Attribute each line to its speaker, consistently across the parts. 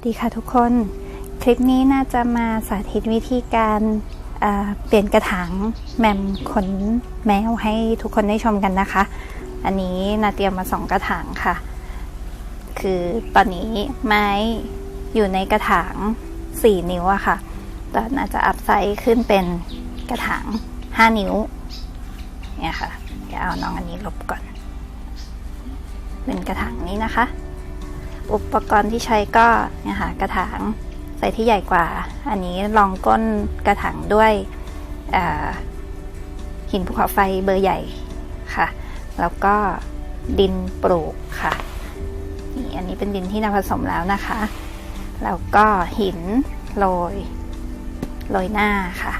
Speaker 1: วัสดีค่ะทุกคน คลิปนี้น่าจะมาสาธิตวิธีการเอ่อเปลี่ยนกระถางแมมขนแมวให้ทุกคนได้ชมกันนะคะ อันนี้นาเตรียมมาสองกระถางค่ะ คือตอนนี้ไม้อยู่ในกระถาง 4 นิ้วอะค่ะแต่น่าจะอัพไซส์ขึ้นเป็นกระถาง 5 นิ้ว เนี่ยค่ะเดี๋ยวเอาน้องอันนี้ลบก่อน เป็นกระถางนี้นะคะ อุปกรณ์ที่ใช้ก็เนี่ยค่ะกระถางใส่ที่ใหญ่กว่า อันนี้รองก้นกระถางด้วยหินภูเขาไฟเบอร์ใหญ่ค่ะ แล้วก็ดินปลูกค่ะนี่อันนี้เป็นดินที่นำผสมแล้วนะคะ แล้วก็หินโรยโรยหน้าค่ะ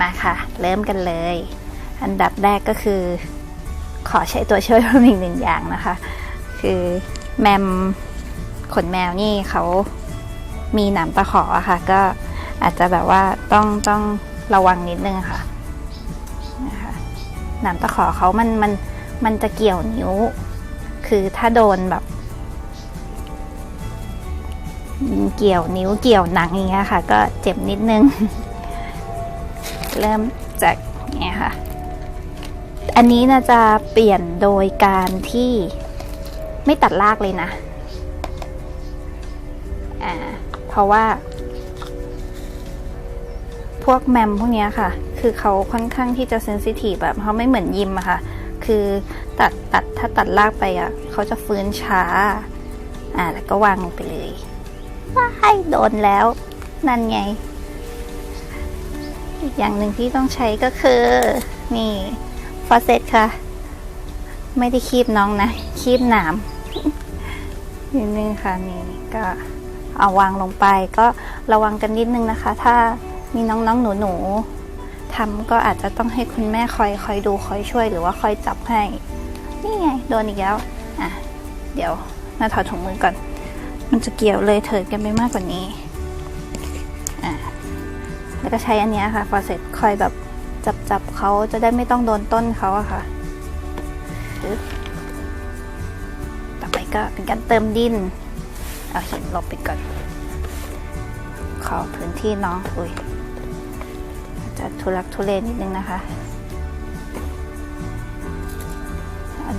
Speaker 1: มาค่ะ เริ่มกันเลย อันดับแรกก็คือ ขอใช้ตัวช่วยเพิ่มอีกหนึ่งอย่างนะคะ คือ แมมขนแมวนี่เขามีหนามตะขออะค่ะ ก็อาจจะแบบว่าต้องต้องระวังนิดนึงค่ะนะคะหนามตะขอเขามันมันมันจะเกี่ยวนิ้ว คือถ้าโดนแบบ เกี่ยวนิ้วเกี่ยวหนังอย่างเงี้ยค่ะ ก็เจ็บนิดนึง เริ่มจากเนี่ยค่ะ อันนี้นะจะเปลี่ยนโดยการที่ ไม่ตัดรากเลยนะ อ่า เพราะว่า พวกแมมพวกนี้ค่ะ คือเขาค่อนข้างที่จะเซนซิทีฟแบบเขาไม่เหมือนยิมอะค่ะ คือตัดตัดถ้าตัดรากไปอะเขาจะฟื้นช้า อ่า แล้วก็วางลงไปเลยว้ายโดนแล้ว นั่นไง อีกอย่างหนึ่งที่ต้องใช้ก็คือ นี่ฟอสเซตค่ะ ไม่ได้คีบน้องนะ คีบหนาม นิดนึงค่ะนี่ก็เอาวางลงไปก็ระวังกันนิดนึงนะคะ ถ้ามีน้องๆหนูๆทำก็อาจจะต้องให้คุณแม่คอยคอยดูคอยช่วยหรือว่าคอยจับให้ นี่ไงโดนอีกแล้วอะเดี๋ยวมาถอดถุงมือก่อน มันจะเกี่ยวเลยเถิดกันไปมากกว่านี้อะแล้วก็ใช้อันนี้ค่ะฟอเสร็จคอยแบบจับจับเขาจะได้ไม่ต้องโดนต้นเขาอะค่ะ ก็เป็นการเติมดิน เอาหินลบไปก่อน ขอพื้นที่น้องอุ้ยจะทุลักทุเลนิดนึงนะคะ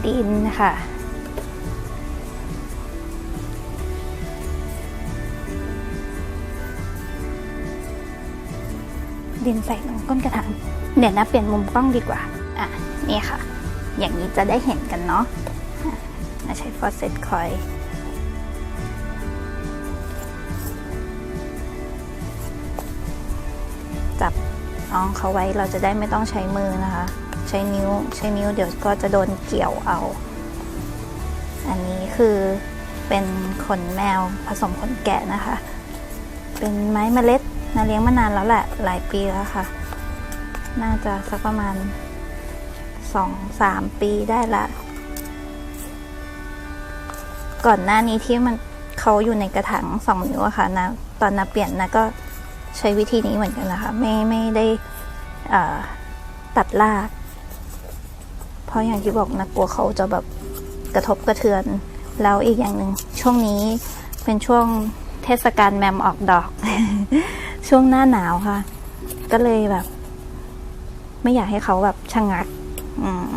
Speaker 1: ดินนะคะดินใส่ลงก้นกระถางเดี๋ยวนะเปลี่ยนมุมกล้องดีกว่า อะ นี่ค่ะ อย่างนี้จะได้เห็นกันเนาะ อะใช้ฟอสเซตคอยจับน้องเขาไว้เราจะได้ไม่ต้องใช้มือนะคะ ใช้นิ้วใช้นิ้วเดี๋ยวก็จะโดนเกี่ยวเอา อันนี้คือเป็นขนแมวผสมขนแกะนะคะ เป็นไม้เมล็ดนาเลี้ยงมานานแล้วแหละหลายปีแล้วค่ะ น่าจะสักประมาณสองสามปีได้ละ ก่อนหน้านี้ที่มันเขาอยู่ในกระถางสองนิ้วอะค่ะนะตอนนาเปลี่ยนนะก็ใช้วิธีนี้เหมือนกันนะคะ ไม่ไม่ได้ตัดราก เพราะอย่างที่บอกนะกลัวเขาจะแบบกระทบกระเทือน แล้วอีกอย่างหนึ่งช่วงนี้เป็นช่วงเทศกาลแมมออกดอก ช่วงหน้าหนาวค่ะ ก็เลยแบบ ไม่อยากให้เขาแบบชะงัก อืม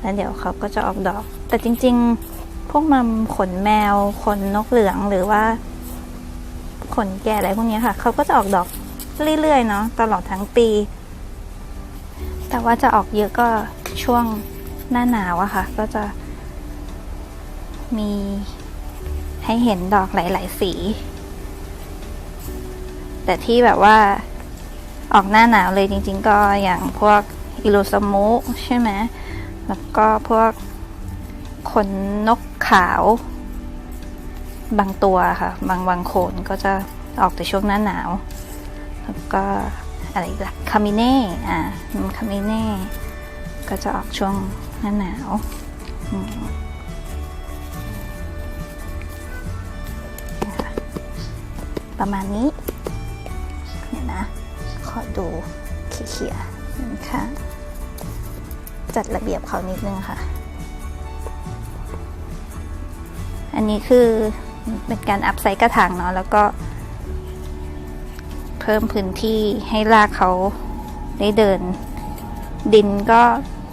Speaker 1: แล้วเดี๋ยวเขาก็จะออกดอก แต่จริง ๆ พวกมัมขนแมว ขนนกเหลืองหรือว่า ขนแก่อะไรพวกนี้ค่ะ เขาก็จะออกดอกเรื่อยๆเนาะตลอดทั้งปี แต่ว่าจะออกเยอะก็ช่วงหน้าหนาวอะค่ะ ก็จะมีให้เห็นดอกหลาย ๆ สี แต่ที่แบบว่าออกหน้าหนาวเลยจริง ๆ ก็อย่างพวกอิโรสมุใช่ไหมแล้วก็พวก ขนนกขาว บางตัวค่ะ บางบางโขนก็จะออกแต่ช่วงหน้าหนาว แล้วก็อะไรอีกล่ะคามิเน่อ่าคามิเน่ก็จะออกช่วงหน้าหนาวประมาณนี้เดี๋ยนะ ขอดูเขี่ยๆนะคะจัดระเบียบเขานิดนึงค่ะ อันนี้คือเป็นการอัพไซต์กระถางเนาะแล้วก็ เพิ่มพื้นที่ให้รากเขาได้เดิน ดินก็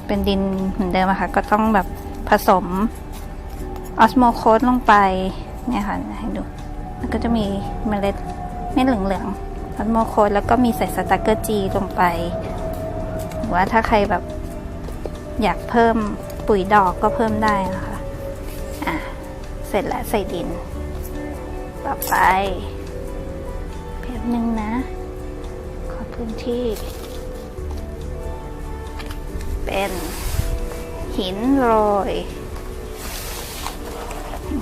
Speaker 1: เป็นดินเหมือนเดิมอะค่ะก็ต้องแบบผสมออสโมโคสลงไปเนี่ยค่ะให้ดูแล้วก็จะมีเมล็ดเม็ดเหลืองออสโมโคสแล้วก็มีใส่สตักเกอร์จีลงไปหรือว่าถ้าใครแบบอยากเพิ่มปุ๋ยดอกก็เพิ่มได้นะคะอะ เสร็จแล้วใส่ดิน ต่อไปแป๊บนึงนะ ขอพื้นที่ เป็นหินโรย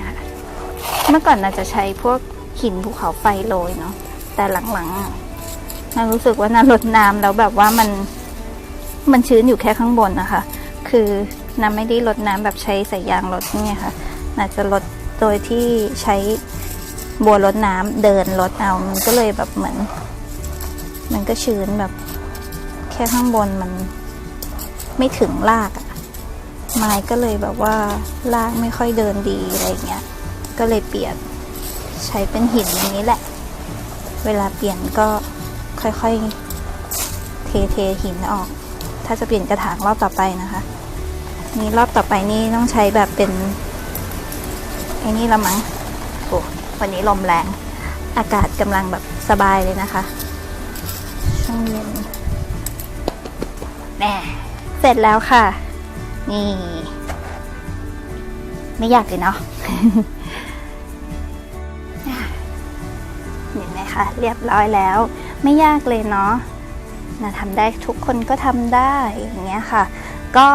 Speaker 1: นะคะเมื่อก่อนน่าจะใช้พวกหินภูเขาไฟโรยเนาะแต่หลังๆน่ารู้สึกว่าน่ารดน้ำแล้วแบบว่ามันมันชื้นอยู่แค่ข้างบนนะคะ คือน้าไม่ได้รดน้ำแบบใช้สายยางรดเนี่ยค่ะน่าจะรด โดยที่ใช้บัวรดน้ำเดินรดเอา มันก็เลยแบบเหมือน มันก็ชื้นแบบ แค่ข้างบนมันไม่ถึงรากอะไม้ก็เลยแบบว่ารากไม่ค่อยเดินดีอะไรเงี้ย ก็เลยเปลี่ยนใช้เป็นหินอย่างนี้แหละ เวลาเปลี่ยนก็ค่อยๆ เทเทหินออก ถ้าจะเปลี่ยนกระถางรอบต่อไปนะคะ นี่รอบต่อไปนี่ต้องใช้แบบเป็น อ้นี่ละมั้งโอ้วันนี้ลมแรง อากาศกำลังแบบสบายเลยนะคะช่วงเย็นแน่เสร็จแล้วค่ะ นี่ ไม่ยากเลยเนาะเห็นไหมคะเรียบร้อยแล้ว ไม่ยากเลยเนาะนะทำได้ทุกคนก็ทำได้อย่างเงี้ยค่ะ ก็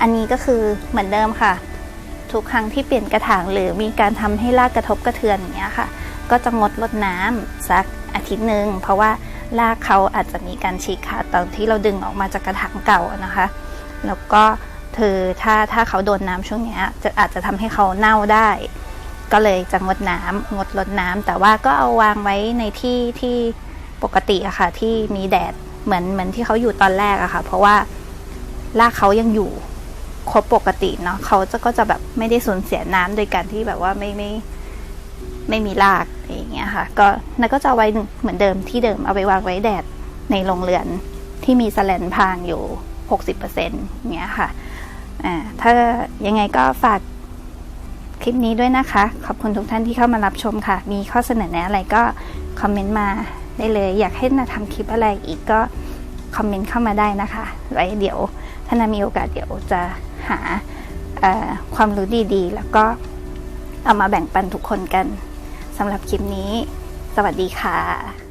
Speaker 1: อันนี้ก็คือเหมือนเดิมค่ะ ทุกครั้งที่เปลี่ยนกระถางหรือมีการทำให้รากกระทบกระเทือนอย่างเงี้ยค่ะ ก็จะงดรดน้ำสักอาทิตย์หนึ่งเพราะว่ารากเขาอาจจะมีการฉีกขาดตอนที่เราดึงออกมาจากกระถางเก่านะคะ แล้วก็คือถ้าถ้าเขาโดนน้ำช่วงเนี้ยจะอาจจะทำให้เขาเน่าได้ ก็เลยจะงดน้ำงดรดน้ำแต่ว่าก็เอาวางไว้ในที่ที่ปกติอะค่ะที่มีแดดเหมือนเหมือนที่เขาอยู่ตอนแรกอะค่ะ เพราะว่ารากเขายังอยู่ ครบปกติเนาะเขาจะก็จะแบบไม่ได้สูญเสียน้ำโดยการที่แบบว่าไม่ไม่ไม่มีรากอย่างเงี้ยค่ะ ก็นั่นก็จะเอาไว้เหมือนเดิมที่เดิมเอาไปวางไว้แดดในโรงเรือนที่มีแสแลนพางอยู่ 60%อย่างเงี้ยค่ะอ่าถ้ายังไงก็ฝากคลิปนี้ด้วยนะคะ ขอบคุณทุกท่านที่เข้ามารับชมค่ะ มีข้อเสนอแนะอะไรก็คอมเมนต์มาได้เลย อยากให้นาทำคลิปอะไรอีกก็คอมเมนต์เข้ามาได้นะคะ ไว้เดี๋ยวถ้านามีโอกาสเดี๋ยวจะ หาความรู้ดีๆ แล้วก็เอามาแบ่งปันทุกคนกันสำหรับคลิปนี้ สวัสดีค่ะ